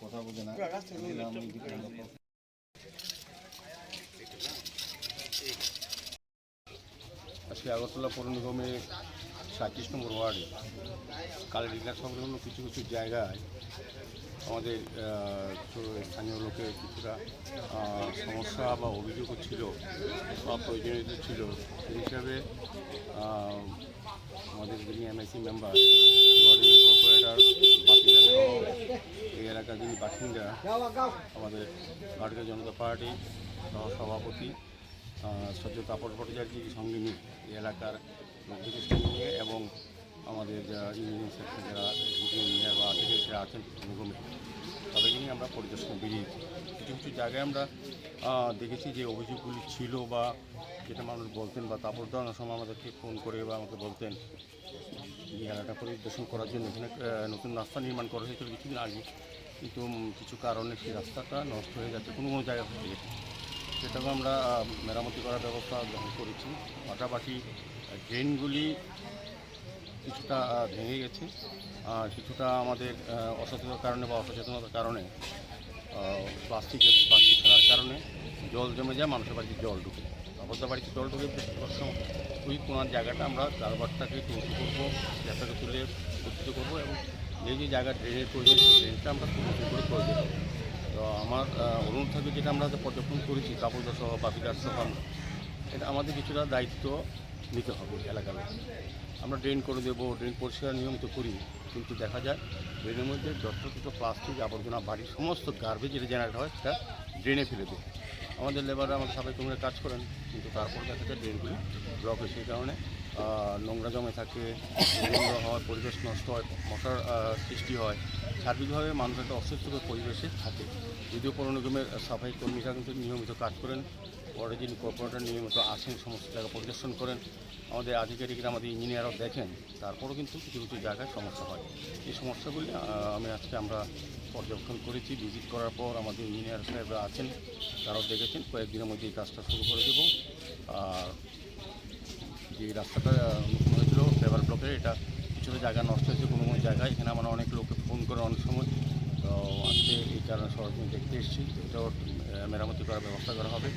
কথা বলছে না। আজকে আগরতলা পৌর নিগমে সাঁত্রিশ নম্বর ওয়ার্ডে কালীডিঘা সংলগ্ন কিছু কিছু জায়গায় আমাদের স্থানীয় লোকের কিছুটা সমস্যা বা অভিযোগও ছিল বা প্রয়োজনীয়তা ছিল। সেই হিসাবে আমাদের যিনি এমআইসি মেম্বার কর্পোরেটর এই এলাকার যিনি বাসিন্দা, আমাদের ভারতীয় জনতা পার্টি সভাপতি সহ্য কাপড় ভট্টাচার্যের সঙ্গে নিয়ে এই এলাকার লোকদের আমাদের যারা ইঞ্জিনিয়ারিং সেক্টর যারা ইঞ্জিনিয়ার বা আর্টিফিশিয়াল আছেন নিগমে তাদেরকে নিয়ে আমরা পরিদর্শন বেরিয়েছি। কিছু কিছু জায়গায় আমরা দেখেছি যে অভিযোগগুলি ছিল বা যেটা মানুষ বলতেন বা তারপর দেওয়ানোর সময় আমাদেরকে ফোন করে বা আমাকে বলতেন এলাকা পরিদর্শন করার জন্য এখানে নতুন রাস্তা নির্মাণ করা হয়েছিল কিছুদিন আগে। কিন্তু কিছু কারণে সেই রাস্তাটা নষ্ট হয়ে যাচ্ছে কোনো কোনো জায়গা থেকে। সেটাকে আমরা মেরামতি করার ব্যবস্থা গ্রহণ করেছি। পাশাপাশি ড্রেনগুলি কিছুটা ভেঙে গেছে। আর কিছুটা আমাদের আহ, অসচেতনতার কারণে বা অসচেতনতার কারণে প্লাস্টিক প্লাস্টিক ফেলার কারণে জল জমে যায় মানুষের বাড়িতে জল ঢুকে অবস্থা বাড়িতে জল ঢুকে ওই কোনার জায়গাটা আমরা কারবারটাকে উঁচু করব জায়গাটাকে তুলে উত্থিত করব এবং যে যে জায়গা ড্রেনের প্রয়োজন সেই ড্রেনটা আমরা উঁচু করে করে তো আমার অনুরোধ থাকবে যেটা আমরা পর্যবেক্ষণ করেছি কাপড়দার সহ বাপিদার সহ এটা আমাদের কিছুটা দায়িত্ব। নিতে হবে এলাকার আমরা ড্রেন করে দেবো ড্রেন পরিষ্কার নিয়মিত করি, কিন্তু দেখা যায় ড্রেনের মধ্যে যথাযথ প্লাস্টিক আবর্জনা, বাড়ির সমস্ত গার্বেজ যেটা জেনারেট হয়, সেটা ড্রেনে ফেলে দেয় আমাদের লেবাররা আমাদের সাফাই কর্মীরা কাজ করেন, কিন্তু তারপর দেখা যায় ড্রেনগুলি ব্লক হয়। সেই কারণে নোংরা জমে থাকে দুর্গন্ধ হয় পরিবেশ নষ্ট হয়, মশার সৃষ্টি হয়। সার্বিকভাবে মানুষ একটা অস্বস্তিকর পরিবেশে থাকে। যদিও পৌর নিগমের সাফাই কর্মীরা কিন্তু নিয়মিত কাজ করেন পরে যিনি কর্পোরেটর নিয়মিত আসেন, সমস্ত জায়গা পরিদর্শন করেন। আমাদের আধিকারিকরা, আমাদের ইঞ্জিনিয়ারও দেখেন, তারপরেও কিন্তু কিছু কিছু জায়গায় সমস্যা হয়। এই সমস্যাগুলি আমি আজকে আমরা পর্যবেক্ষণ করেছি ভিজিট করার পর আমাদের ইঞ্জিনিয়ার সাহেবরা আছেন, তারাও দেখেছেন, কয়েকদিনের মধ্যে এই কাজটা শুরু করে দেবো। আর যে রাস্তাটা নতুন হয়েছিল ফেভার ব্লকের এটা কিছুটা জায়গা নষ্ট হয়েছে, কোনো কোনো জায়গায়। এখানে আমরা অনেক লোককে ফোন করে অনেক সময়। তো আজকে এই কারণে সরজমিন দেখতে এসেছি, এটাও মেরামতি করার ব্যবস্থা করা হবে।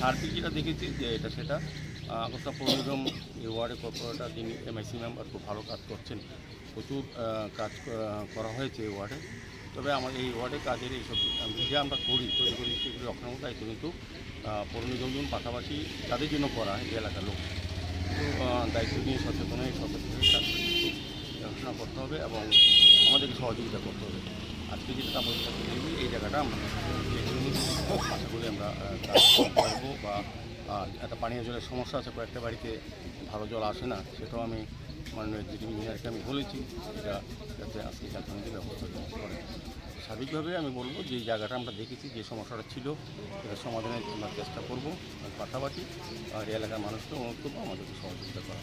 সার্বিক যেটা দেখেছি যে এটা সেটা আগরতলা পৌর নিগম ওয়ার্ডের কর্পোরেটর যিনি এমআইসি মেম্বার খুব ভালো কাজ করছেন। প্রচুর কাজ করা হয়েছে এই ওয়ার্ডে। তবে আমাদের এই ওয়ার্ডে কাজের এইসব যে আমরা করি, তৈরি করি, সেগুলি রক্ষণাবেক্ষণ দায়িত্ব কিন্তু পৌর যেমন পাশাপাশি তাদের জন্য করা হয়, এই এলাকার লোক। দায়িত্ব নিয়ে সচেতন হয়ে সচেতন হয়ে কাজ দেখাশোনা করতে হবে এবং আমাদেরকে সহযোগিতা করতে হবে। আজকে যেটা কাপড় এই জায়গাটা আমরা আশা আমরা করব বা একটা পানীয় জলের সমস্যা আছে, কয়েকটা বাড়িতে ভালো জল আসে না, সেটাও আমি মাননীয় জিডি ইঞ্জিনিয়ারকে আমি বলেছি, এটা যাতে আজকে চাকরিতে ব্যবস্থা করে স্বাভাবিকভাবে আমি বলব যে জায়গাটা আমরা দেখেছি, যে সমস্যাটা ছিল সেটা সমাধানের আমরা চেষ্টা করব পাশাপাশি আর এলাকার মানুষকে অনুরোধ করব আমাদেরকে সহযোগিতা করা